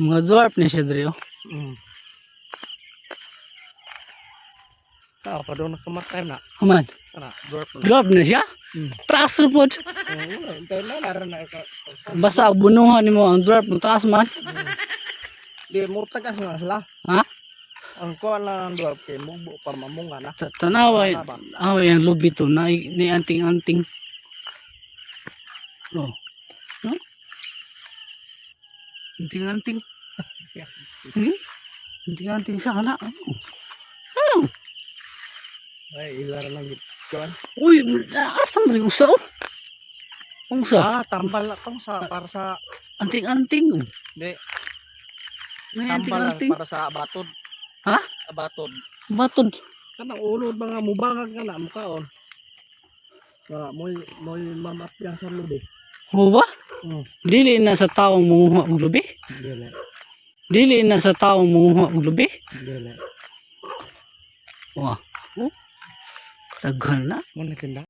Mga dwarf ni siya dre oh. Mm. Tao pa doon nakamatay na. Aman, Kana, dwarf na. dwarf na siya. Mm. Taas na. Basta bunuhan nimo ang dwarf mo taas man. Di, murtagas nga sila. Ha? Ang kuha na ng dwarf kay mugbo para mamunga na. Ta- Tanaway, away ang lubi to na ni anting-anting. Oh. No? Anting-anting. Ini hmm? anting-anting hmm? sana. Aduh. Ay, ilar lagi, gituan. Uy, asam rin usaw. Ang usaw. Ah, tambal na tong sa para sa anting-anting. Hindi. Tambal anting -anting. para sa batod. Ha? Sa batod. Batod. Kanang ulo mga mubangag ka na mukha on. Nah, mga moy moy mamapyan sa lubi. Ho ba? Dili na sa tao munguha og lubi? Dili, Dili na sa tao munguha og lubi? dili. Wah. Oh. Daghan na. Muna kinda.